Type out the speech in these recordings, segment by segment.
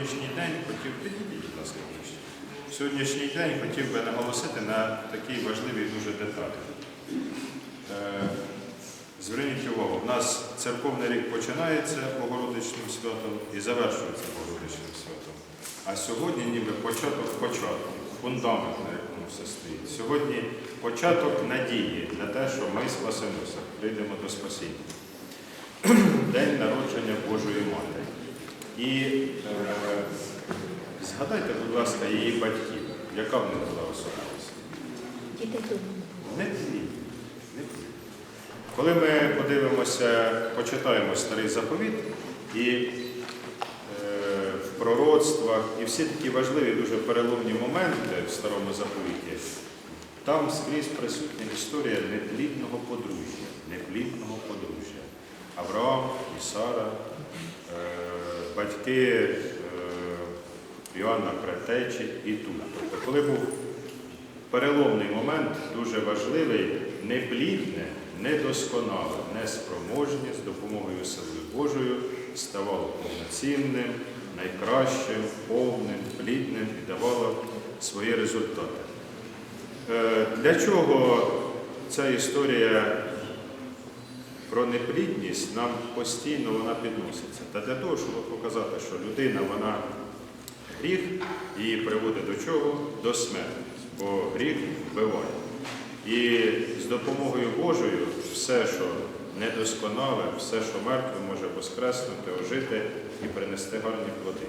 сьогоднішній день хотів підійдіть, будь ласка. В сьогоднішній день хотів би наголосити на такій важливій дуже деталі. Е, Зверніть увагу, у нас церковний рік починається Богородичним святом і завершується Богородичним святом. А сьогодні ніби початок початку, фундамент, на якому все стоїть. Сьогодні початок надії на те, що ми спасемося, прийдемо до спасіння. День народження Божої Матері. І е, згадайте, будь ласка, її батьків, яка в них була особливість? Дві. Не дві. Коли ми подивимося, почитаємо старий заповіт і е, в пророцтвах, і всі такі важливі, дуже переломні моменти в старому заповіті, там скрізь присутня історія неплідного подружжя, неплідного подружжя. Авраам і Сара, е, батьки Іоанна Претечі і тут. Тобто, коли був переломний момент, дуже важливий, неплідне, недосконале, неспроможне з допомогою сили Божою ставало повноцінним, найкращим, повним, плідним і давало свої результати. Е, Для чого ця історія про неплідність нам постійно вона підноситься? Та для того, щоб показати, що людина, вона гріх її приводить до чого? До смерті. Бо гріх вбиває. І з допомогою Божою все, що недосконале, все, що мертве, може воскреснути, ожити і принести гарні плоди.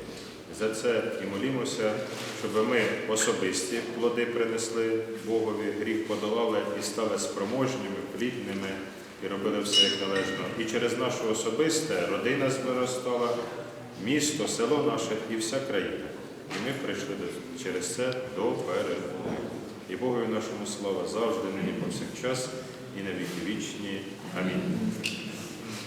За це і молімося, щоб ми особисті плоди принесли Богові, гріх подолали і стали спроможніми, плідними і робили все як належно. І через наше особисте родина зростала, місто, село наше і вся країна. І ми прийшли через це до перемоги. І Богові нашому слава завжди, нині повсякчас, і на віки вічні. Амінь.